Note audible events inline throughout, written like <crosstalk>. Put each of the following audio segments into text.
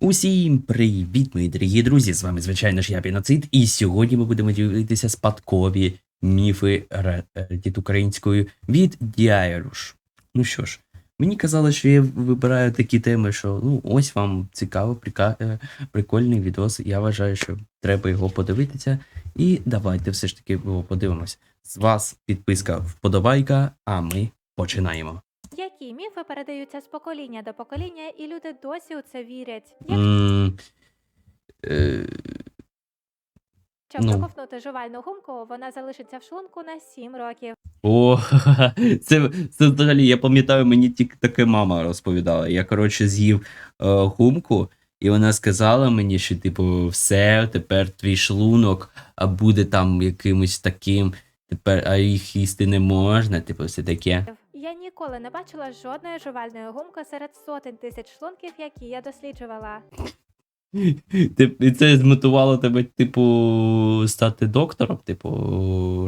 Усім привіт, мої дорогі друзі! З вами, звичайно ж, я Піноцид, і сьогодні ми будемо дивитися спадкові міфи від українською від Діайруш. Ну що ж, мені казали, що я вибираю такі теми, що ну ось вам цікаво, е, прикольний відос. Я вважаю, що треба його подивитися. І давайте все ж таки його подивимось. З вас підписка вподобайка, а ми починаємо. Які міфи передаються з покоління до покоління, і люди досі у це вірять? Якщо М, е, ну. проковтнути жувальну гумку, вона залишиться в шлунку на 7 років. О, <laughs> це, це взагалі, я пам'ятаю, мені тільки таке мама розповідала. Я, коротше, з'їв е, гумку, і вона сказала мені, що, типу, все, тепер твій шлунок а буде там якимось таким, тепер, а їх їсти не можна, типу, все таке. Я ніколи не бачила жодної жувальної гумки серед сотень тисяч шлунків, які я досліджувала. <laughs> Ти- І це змотивувало тебе, типу, стати доктором, типу,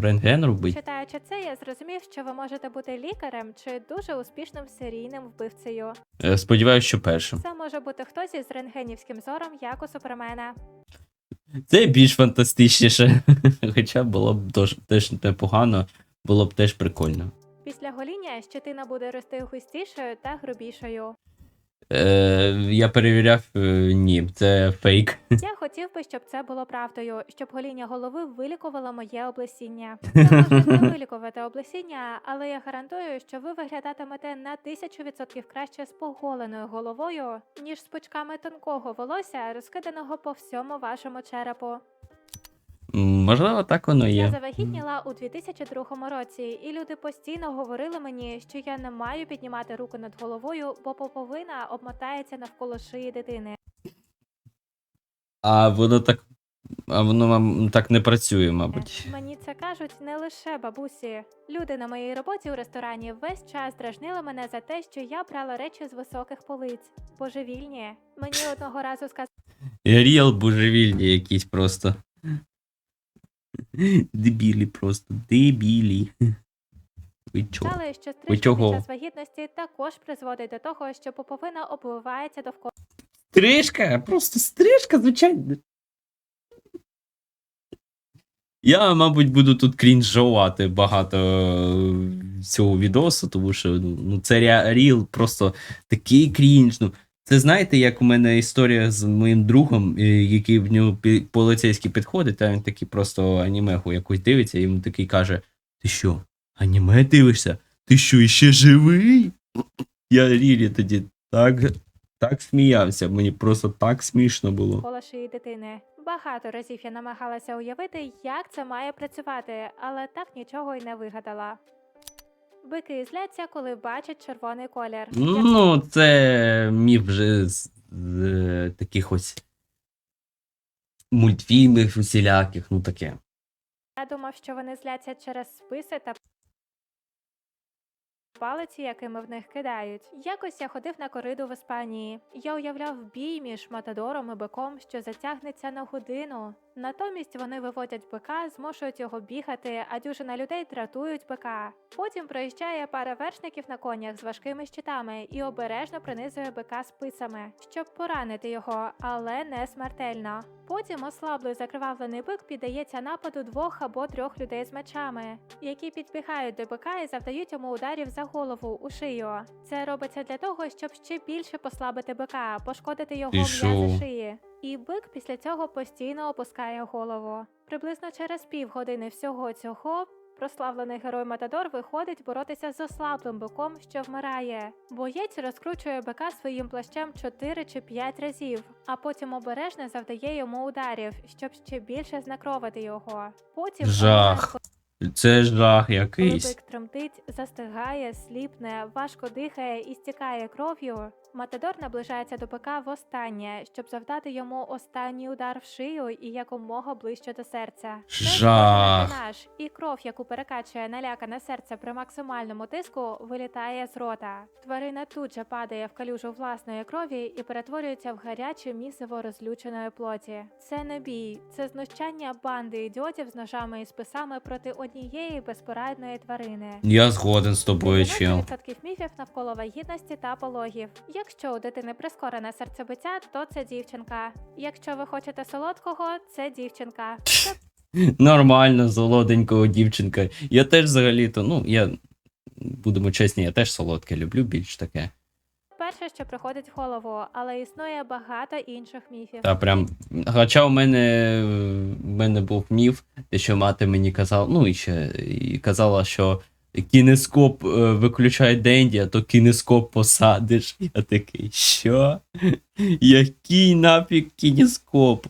рентген робити. Читаючи це, я зрозумів, що ви можете бути лікарем чи дуже успішним серійним вбивцею. Е, Сподіваюсь, що першим. Це може бути хтось із рентгенівським зором, як у супермена. Це більш фантастичніше. <laughs> Хоча було б тож- теж непогано, було б теж прикольно. Після гоління щетина буде рости густішою та грубішою. Е, я перевіряв, е, ні, це фейк. <laughs> Я хотів би, щоб це було правдою, щоб гоління голови вилікувало моє облесіння. Це може не вилікувати облесіння, але я гарантую, що ви виглядатимете на тисячу відсотків краще з поголеною головою, ніж з пучками тонкого волосся, розкиданого по всьому вашому черепу. Можливо, так воно є. Я завагітніла у 2002 році, і люди постійно говорили мені, що я не маю піднімати руку над головою, бо поповина обмотається навколо шиї дитини. А воно так. А воно вам так не працює, мабуть. Мені це кажуть не лише бабусі. Люди на моїй роботі у ресторані весь час дражнили мене за те, що я брала речі з високих полиць. Божевільні. Мені одного разу сказали. Ріал божевільні якісь просто. Дебілі просто. Дебілі. Ви чого? сказали, що Ви стрижка чого? під час вагітності також призводить до того, що поповина обвивається довкола. Стрижка, просто стрижка, звичайно. Я, мабуть, буду тут крінжувати багато е, цього відосу, тому що ну, ну, це ре- ріл просто такий крінж. Ну, це знаєте, як у мене історія з моїм другом, який в нього поліцейський підходить, а він такий просто анімеху якусь дивиться, і йому такий каже: Ти що, аніме дивишся? Ти що, іще живий? Я рілі тоді так так сміявся, мені просто так смішно було. Шиї дитини. Багато разів я намагалася уявити, як це має працювати, але так нічого й не вигадала. Бики зляться, коли бачать червоний колір. Я Ну, це міф вже з, з е, таких ось мультфільмів усіляких, ну таке. Я думав, що вони зляться через списи та палиці, якими в них кидають. Якось я ходив на кориду в Іспанії. Я уявляв бій між матадором і биком, що затягнеться на годину. Натомість вони виводять бика, змушують його бігати, а дюжина людей дратують бика. Потім проїжджає пара вершників на конях з важкими щитами і обережно принизує бика списами, щоб поранити його, але не смертельно. Потім ослаблий закривавлений бик піддається нападу двох або трьох людей з мечами, які підбігають до бика і завдають йому ударів за голову у шию. Це робиться для того, щоб ще більше послабити бика, пошкодити його м'язи шиї. І бик після цього постійно опускає голову. Приблизно через півгодини всього цього прославлений герой Матадор виходить боротися з ослаблим биком, що вмирає. Боєць розкручує бика своїм плащем 4 чи 5 разів, а потім обережно завдає йому ударів, щоб ще більше знакровити його. Потім Жах. Це жах якийсь. бик тремтить, застигає, сліпне, важко дихає і стікає кров'ю. Матадор наближається до бика востаннє, щоб завдати йому останній удар в шию і якомога ближче до серця. Це схоже на Жах. дренаж, і кров, яку перекачує налякане серце при максимальному тиску, вилітає з рота. Тварина тут же падає в калюжу власної крові і перетворюється в гаряче місиво розлюченої плоті. Це не бій, це знущання банди ідіотів з ножами і списами проти однієї безпорадної тварини. Я згоден з тобою, чел. 90% міфів навколо вагітності та пологів. Якщо у дитини прискорене серцебиття, то це дівчинка. Якщо ви хочете солодкого, це дівчинка. Це Нормально, солоденького дівчинка. Я теж взагалі-то, ну, я. Будемо чесні, я теж солодке люблю більш таке. Перше, що приходить в голову, але існує багато інших міфів. Та прям. Хоча у мене, в мене був міф, те, що мати мені казала, ну і ще і казала, що кінескоп е, виключає Денді, а то кінескоп посадиш. Я такий, що? Який нафіг кінескоп?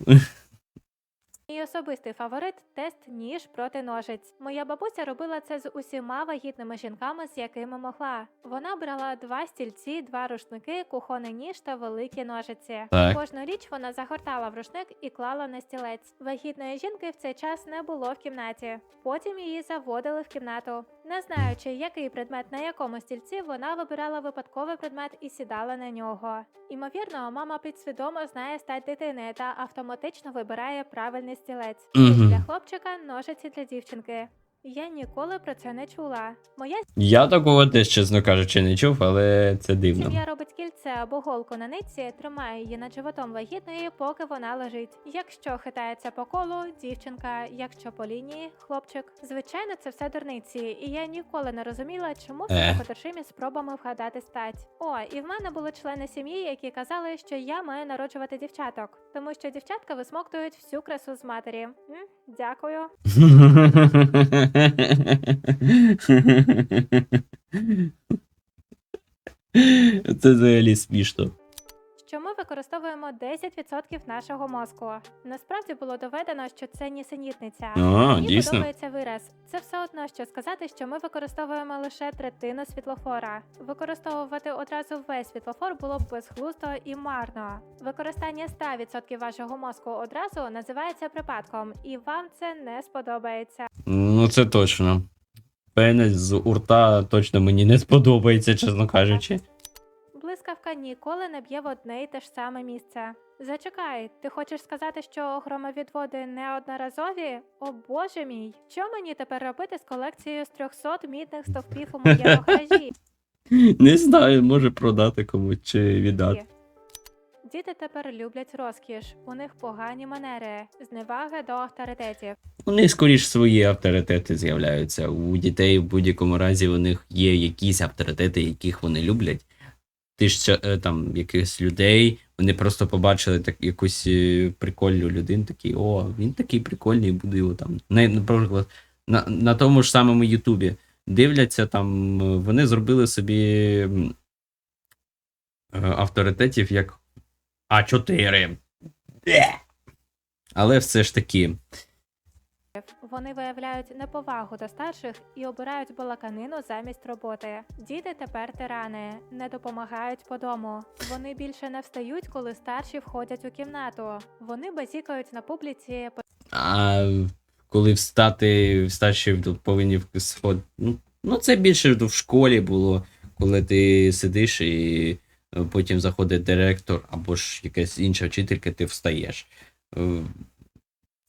Особистий фаворит тест ніж проти ножиць. Моя бабуся робила це з усіма вагітними жінками, з якими могла. Вона брала два стільці, два рушники, кухонний ніж та великі ножиці. Так. Кожну річ вона загортала в рушник і клала на стілець. Вагітної жінки в цей час не було в кімнаті. Потім її заводили в кімнату. Не знаючи, який предмет на якому стільці, вона вибирала випадковий предмет і сідала на нього. Імовірно, мама підсвідомо знає стать дитини та автоматично вибирає правильний стілець. Для хлопчика, ножиці для дівчинки. Я ніколи про це не чула. Моя Я такого теж, чесно кажучи, не чув, але це дивно. Сім'я робить кільце або голку на нитці, тримає її над животом вагітної, поки вона лежить. Якщо хитається по колу, дівчинка, якщо по лінії, хлопчик. Звичайно, це все дурниці, і я ніколи не розуміла, чому Е. некоторшимі спробами вгадати стать. О, і в мене були члени сім'ї, які казали, що я маю народжувати дівчаток, тому що дівчатка висмоктують всю красу з матері. М? Дякую. <laughs> <laughs> <laughs> Це взагалі смішно. що ми використовуємо 10% нашого мозку. Насправді було доведено, що це нісенітниця. А, Мені дійсно. подобається вираз. Це все одно, що сказати, що ми використовуємо лише третину світлофора. Використовувати одразу весь світлофор було б безглуздо і марно. Використання 100% вашого мозку одразу називається припадком, і вам це не сподобається. Ну, це точно. Пенець з урта точно мені не сподобається, чесно кажучи. Блискавка ніколи не б'є в одне й те ж саме місце. Зачекай, ти хочеш сказати, що громовідводи неодноразові? О боже мій! Що мені тепер робити з колекцією з 300 мідних стовпів у моєму <laughs> гаражі? Не знаю, може продати комусь чи віддати. Діти тепер люблять розкіш, у них погані манери, зневаги до авторитетів. Них скоріш свої авторитети з'являються. У дітей в будь-якому разі у них є якісь авторитети, яких вони люблять. Ти ж е, там якихось людей, вони просто побачили так якусь е, прикольну людину, такі, о, він такий прикольний, буду його там. На- Наприклад, на, на тому ж самому Ютубі дивляться там, е, вони зробили собі авторитетів як А4. Але все ж таки. Вони виявляють неповагу до старших і обирають балаканину замість роботи. Діти тепер тирани, не допомагають по дому. Вони більше не встають, коли старші входять у кімнату. Вони базікають на публіці, А коли встати, встачі повинні сход. Ну, ну, це більше в школі було, коли ти сидиш і е, потім заходить директор або ж якась інша вчителька, ти встаєш. Е,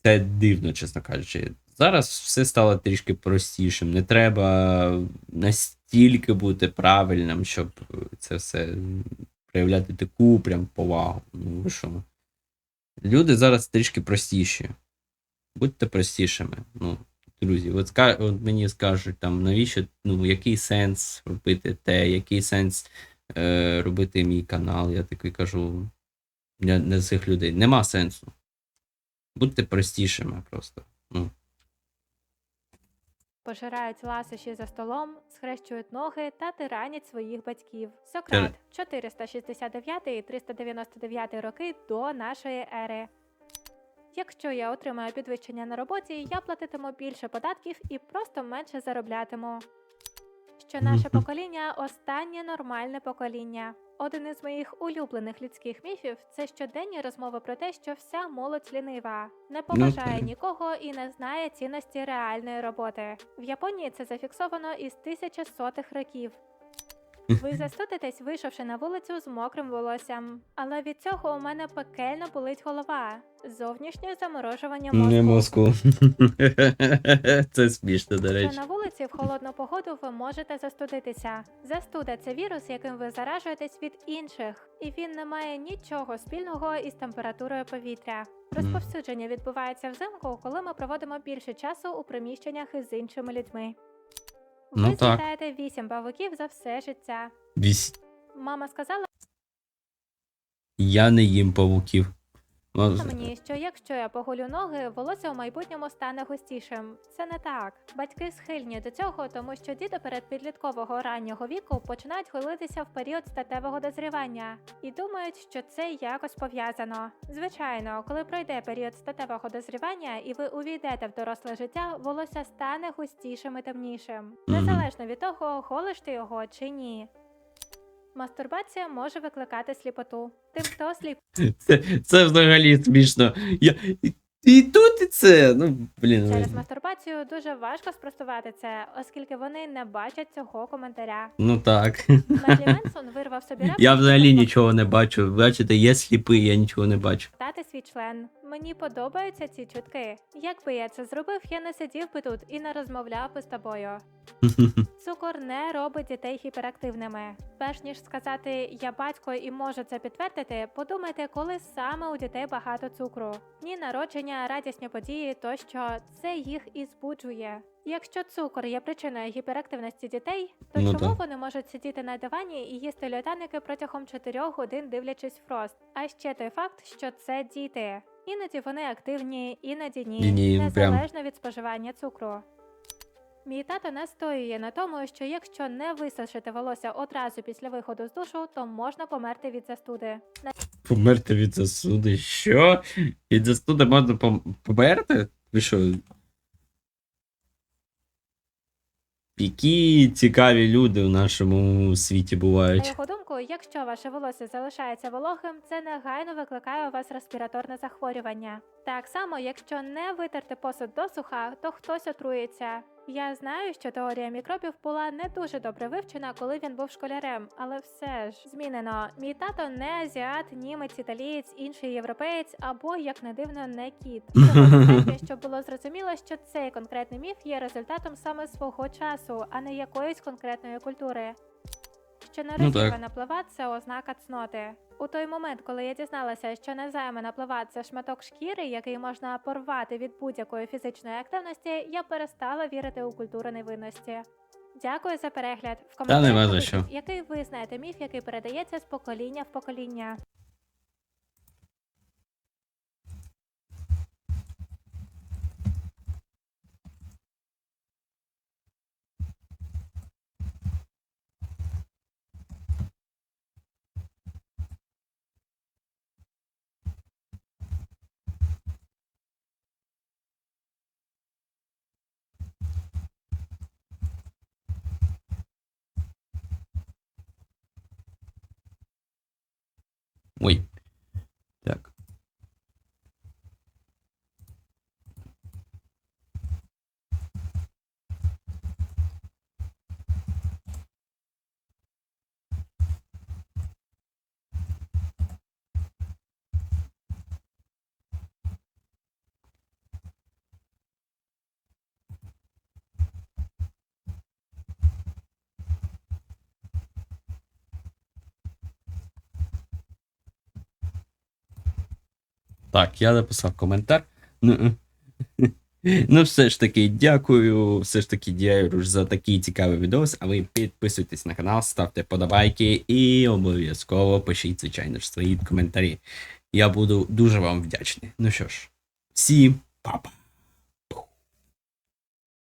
Це дивно, чесно кажучи. Зараз все стало трішки простішим. Не треба настільки бути правильним, щоб це все проявляти таку прям повагу. Ну, що? Люди зараз трішки простіші будьте простішими. Ну, друзі, от, от мені скажуть, там, навіщо, ну, який сенс робити те, який сенс е, робити мій канал. Я такий кажу для, для цих людей. Нема сенсу. Будьте простішими просто. Ну, пожирають ласощі за столом, схрещують ноги та тиранять своїх батьків. Сократ 469 і 399 роки до нашої ери. Якщо я отримаю підвищення на роботі, я платитиму більше податків і просто менше зароблятиму. Що наше <laughs> покоління останнє нормальне покоління. Один із моїх улюблених людських міфів це щоденні розмови про те, що вся молодь лінива, не поважає нікого і не знає цінності реальної роботи. В Японії це зафіксовано із 1100-х років. Ви застудитесь, вийшовши на вулицю з мокрим волоссям. Але від цього у мене пекельно болить голова. Зовнішнє заморожування мозку. Не мозку. <laughs> Це смішно, до Що речі. на вулиці в холодну погоду ви можете застудитися. Застуда це вірус, яким ви заражуєтесь від інших, і він не має нічого спільного із температурою повітря. Розповсюдження відбувається взимку, коли ми проводимо більше часу у приміщеннях із іншими людьми. Ви Ну так. З'їдаєте 8 павуків за все життя. Вісь. Мама сказала Я не їм павуків. Ну, мені, що якщо я поголю ноги, волосся у майбутньому стане густішим. Це не так. Батьки схильні до цього, тому що діти перед підліткового раннього віку починають голитися в період статевого дозрівання і думають, що це якось пов'язано. Звичайно, коли пройде період статевого дозрівання і ви увійдете в доросле життя, волосся стане густішим і темнішим, незалежно від того, голиш ти його чи ні. Мастурбація може викликати сліпоту. Тим, хто сліп <laughs> Це, це взагалі смішно. Я... І, і тут і це. Ну, блін. Через ну, мастурбацію дуже важко спростувати це, оскільки вони не бачать цього коментаря. Ну так. Мерлі Менсон вирвав собі <laughs> репліку, Я взагалі нічого не бачу. Бачите, я сліпий, я нічого не бачу. показати свій член. Мені подобаються ці чутки. Якби я це зробив, я не сидів би тут і не розмовляв би з тобою. <laughs> Цукор не робить дітей гіперактивними. Перш ніж сказати я батько і можу це підтвердити, подумайте, коли саме у дітей багато цукру. Ні народження, радісні події тощо це їх і збуджує. Якщо цукор є причиною гіперактивності дітей, то Ну чому так. вони можуть сидіти на дивані і їсти льодяники протягом 4 годин дивлячись фрост? А ще той факт, що це діти. Іноді вони активні, іноді ні, Ні, ні, прям. незалежно від споживання цукру. Мій тато настоює на тому, що якщо не висушити волосся одразу після виходу з душу, то можна померти від застуди. Померти від засуди. Що? Від застуди можна пом- померти? Ви що? Які цікаві люди в нашому світі На бувають. його думку, якщо ваше волосся залишається вологим, це негайно викликає у вас респіраторне захворювання. Так само, якщо не витерти посуд досуха, то хтось отруїться. Я знаю, що теорія мікробів була не дуже добре вивчена, коли він був школярем, але все ж змінено. Мій тато не азіат, німець, італієць, інший європеєць або, як не дивно, не кіт. <laughs> Щоб було зрозуміло, що цей конкретний міф є результатом саме свого часу, а не якоїсь конкретної культури. Що Ну, нерозірвана плава це ознака цноти. У той момент, коли я дізналася, що незаймана плава це шматок шкіри, який можна порвати від будь-якої фізичної активності, я перестала вірити у культуру невинності. Дякую за перегляд. В Та коментарях який ви знаєте міф, який передається з покоління в покоління. Oui. Так, я написав коментар. Ну, <laughs> ну, все ж таки, дякую. Все ж таки, дякую за такий цікавий відос. А ви підписуйтесь на канал, ставте подобайки і обов'язково пишіть, звичайно ж, свої коментарі. Я буду дуже вам вдячний. Ну що ж, всім